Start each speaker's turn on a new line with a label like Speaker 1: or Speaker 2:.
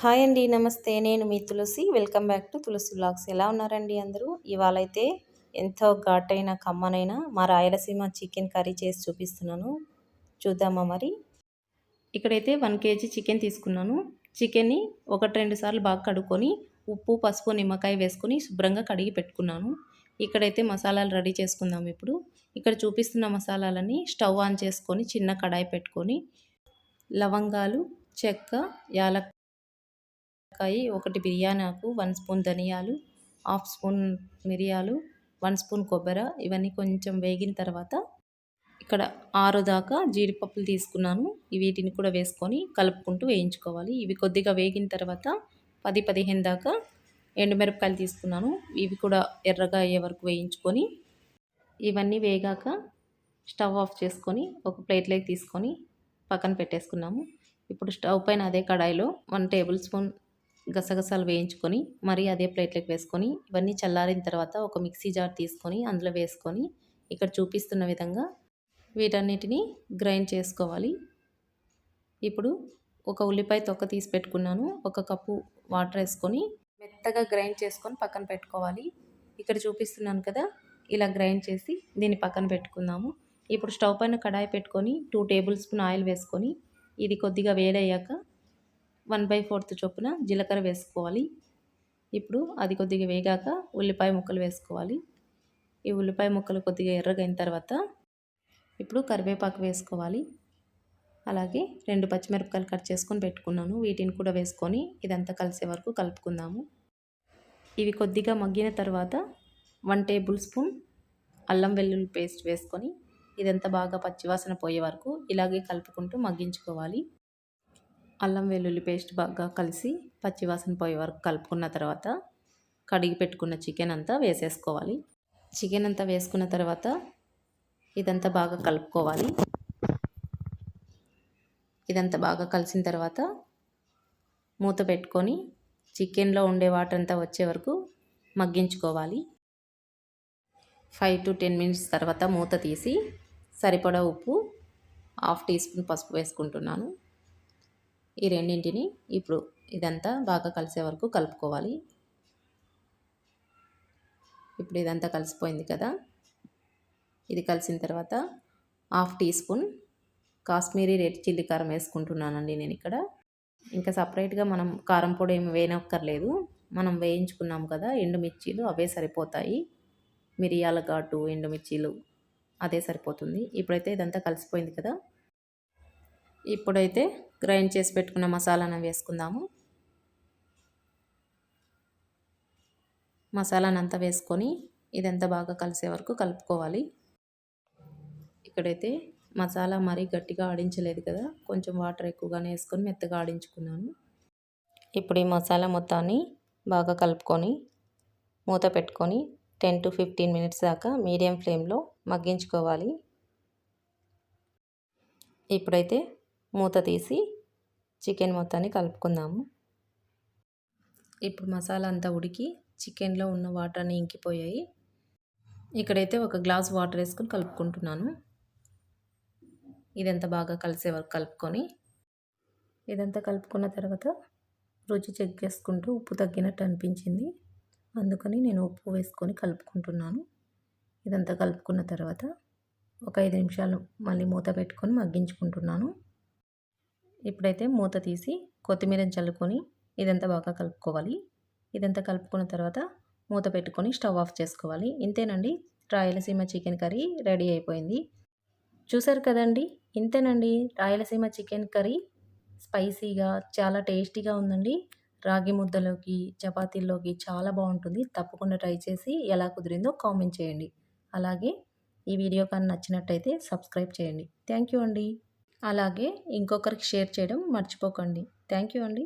Speaker 1: Hi అండి నమస్తే. నేను మీ Tulasi. Welcome back to Tulasi blogs ఎలా ఉన్నారండి అందరూ? ఇవాళైతే ఎంతో ఘాటైన కమ్మనైనా మా రాయలసీమ చికెన్ కర్రీ చేసి చూపిస్తున్నాను. చూద్దామా మరి? ఇక్కడైతే వన్ కేజీ చికెన్ తీసుకున్నాను. చికెన్ని ఒకటి రెండు సార్లు బాగా కడుక్కొని ఉప్పు పసుపు నిమ్మకాయ వేసుకొని శుభ్రంగా కడిగి పెట్టుకున్నాను. ఇక్కడైతే మసాలాలు రెడీ చేసుకుందాం ఇప్పుడు. ఇక్కడ చూపిస్తున్న మసాలాలని స్టవ్ ఆన్ చేసుకొని చిన్న కడాయి పెట్టుకొని లవంగాలు చెక్క యాలక్కాయ ఒకటి బిర్యానీ ఆకు వన్ స్పూన్ ధనియాలు హాఫ్ స్పూన్ మిరియాలు వన్ స్పూన్ కొబ్బరి ఇవన్నీ కొంచెం వేగిన తర్వాత ఇక్కడ ఆరు దాకా జీడిపప్పులు తీసుకున్నాను. వీటిని కూడా వేసుకొని కలుపుకుంటూ వేయించుకోవాలి. ఇవి కొద్దిగా వేగిన తర్వాత పది పదిహేను దాకా ఎండుమిరపకాయలు తీసుకున్నాను. ఇవి కూడా ఎర్రగా అయ్యే వరకు వేయించుకొని ఇవన్నీ వేగాక స్టవ్ ఆఫ్ చేసుకొని ఒక ప్లేట్లోకి తీసుకొని పక్కన పెట్టేసుకున్నాము. ఇప్పుడు స్టవ్ పైన అదే కడాయిలో వన్ టేబుల్ స్పూన్ గసగసాలు వేయించుకొని మరీ అదే ప్లేట్లోకి వేసుకొని ఇవన్నీ చల్లారిన తర్వాత ఒక మిక్సీ జార్ తీసుకొని అందులో వేసుకొని ఇక్కడ చూపిస్తున్న విధంగా వీటన్నిటిని గ్రైండ్ చేసుకోవాలి. ఇప్పుడు ఒక ఉల్లిపాయ తొక్క తీసి పెట్టుకున్నాను. ఒక కప్పు వాటర్ వేసుకొని మెత్తగా గ్రైండ్ చేసుకొని పక్కన పెట్టుకోవాలి. ఇక్కడ చూపిస్తున్నాను కదా ఇలా గ్రైండ్ చేసి దీన్ని పక్కన పెట్టుకుందాము. ఇప్పుడు స్టవ్ పైన కడాయి పెట్టుకొని టూ టేబుల్ స్పూన్ ఆయిల్ వేసుకొని ఇది కొద్దిగా వేడయ్యాక వన్ బై ఫోర్త్ చొప్పున జీలకర్ర వేసుకోవాలి. ఇప్పుడు అది కొద్దిగా వేగాక ఉల్లిపాయ ముక్కలు వేసుకోవాలి. ఈ ఉల్లిపాయ ముక్కలు కొద్దిగా ఎర్రగైన తర్వాత ఇప్పుడు కరివేపాకు వేసుకోవాలి. అలాగే రెండు పచ్చిమిరపకాయలు కట్ చేసుకొని పెట్టుకున్నాను. వీటిని కూడా వేసుకొని ఇదంతా కలిసే వరకు కలుపుకుందాము. ఇవి కొద్దిగా మగ్గిన తర్వాత వన్ టేబుల్ స్పూన్ అల్లం వెల్లుల్లి పేస్ట్ వేసుకొని ఇదంతా బాగా పచ్చివాసన పోయే వరకు ఇలాగే కలుపుకుంటూ మగ్గించుకోవాలి. అల్లం వెల్లుల్లి పేస్ట్ బాగా కలిసి పచ్చివాసన పోయే వరకు కలుపుకున్న తర్వాత కడిగి పెట్టుకున్న చికెన్ అంతా వేసేసుకోవాలి. చికెన్ అంతా వేసుకున్న తర్వాత ఇదంతా బాగా కలుపుకోవాలి. ఇదంతా బాగా కలిసిన తర్వాత మూత పెట్టుకొని చికెన్లో ఉండే వాటర్ అంతా వచ్చే వరకు మగ్గించుకోవాలి. ఫైవ్ టు టెన్ మినిట్స్ తర్వాత మూత తీసి సరిపడా ఉప్పు హాఫ్ టీ స్పూన్ పసుపు వేసుకుంటున్నాను. ఈ రెండింటిని ఇప్పుడు ఇదంతా బాగా కలిసే వరకు కలుపుకోవాలి. ఇప్పుడు ఇదంతా కలిసిపోయింది కదా. ఇది కలిసిన తర్వాత half teaspoon Kashmiri red chilli కారం వేసుకుంటున్నానండి నేను ఇక్కడ. ఇంకా సపరేట్గా మనం కారం పొడి ఏమి వేయనక్కర్లేదు. మనం వేయించుకున్నాం కదా ఎండుమిర్చీలు అవే సరిపోతాయి. మిరియాల ఘాటు ఎండుమిర్చీలు అదే సరిపోతుంది. ఇప్పుడైతే ఇదంతా కలిసిపోయింది కదా. ఇప్పుడైతే గ్రైండ్ చేసి పెట్టుకున్న మసాలాను వేసుకుందాము. మసాలానంతా వేసుకొని ఇదంతా బాగా కలిసే వరకు కలుపుకోవాలి. ఇక్కడైతే మసాలా మరీ గట్టిగా ఆడించలేదు కదా కొంచెం వాటర్ ఎక్కువగానే వేసుకొని మెత్తగా ఆడించుకున్నాను. ఇప్పుడు ఈ మసాలా మొత్తాన్ని బాగా కలుపుకొని మూత పెట్టుకొని టెన్ టు ఫిఫ్టీన్ మినిట్స్ దాకా మీడియం ఫ్లేమ్లో మగ్గించుకోవాలి. ఇప్పుడైతే మూత తీసి చికెన్ మొత్తాన్ని కలుపుకుందాము. ఇప్పుడు మసాలా అంతా ఉడికి చికెన్లో ఉన్న వాటర్ అన్నీ ఇంకిపోయాయి. ఇక్కడైతే ఒక గ్లాస్ వాటర్ వేసుకొని కలుపుకుంటున్నాను. ఇదంతా బాగా కలిసే వరకు కలుపుకొని ఇదంతా కలుపుకున్న తర్వాత రుచి చెక్ చేసుకుంటూ ఉప్పు తగ్గినట్టు అనిపించింది. అందుకని నేను ఉప్పు వేసుకొని కలుపుకుంటున్నాను. ఇదంతా కలుపుకున్న తర్వాత ఒక ఐదు నిమిషాలు మళ్ళీ మూత పెట్టుకొని మగ్గించుకుంటున్నాను. ఇప్పుడైతే మూత తీసి కొత్తిమీరని చల్లుకొని ఇదంతా బాగా కలుపుకోవాలి. ఇదంతా కలుపుకున్న తర్వాత మూత పెట్టుకొని స్టవ్ ఆఫ్ చేసుకోవాలి. ఇంతేనండి. రాయలసీమ చికెన్ కర్రీ రెడీ అయిపోయింది. చూసారు కదండి? ఇంతేనండి. రాయలసీమ చికెన్ కర్రీ స్పైసీగా చాలా టేస్టీగా ఉందండి. రాగి ముద్దలోకి చపాతీల్లోకి చాలా బాగుంటుంది. తప్పకుండా ట్రై చేసి ఎలా కుదిరిందో కామెంట్ చేయండి. అలాగే ఈ వీడియో కానీ నచ్చినట్టయితే సబ్స్క్రైబ్ చేయండి. థ్యాంక్ యూ అండి. అలాగే ఇంకొకరికి షేర్ చేయడం మర్చిపోకండి. థ్యాంక్ యూ అండి.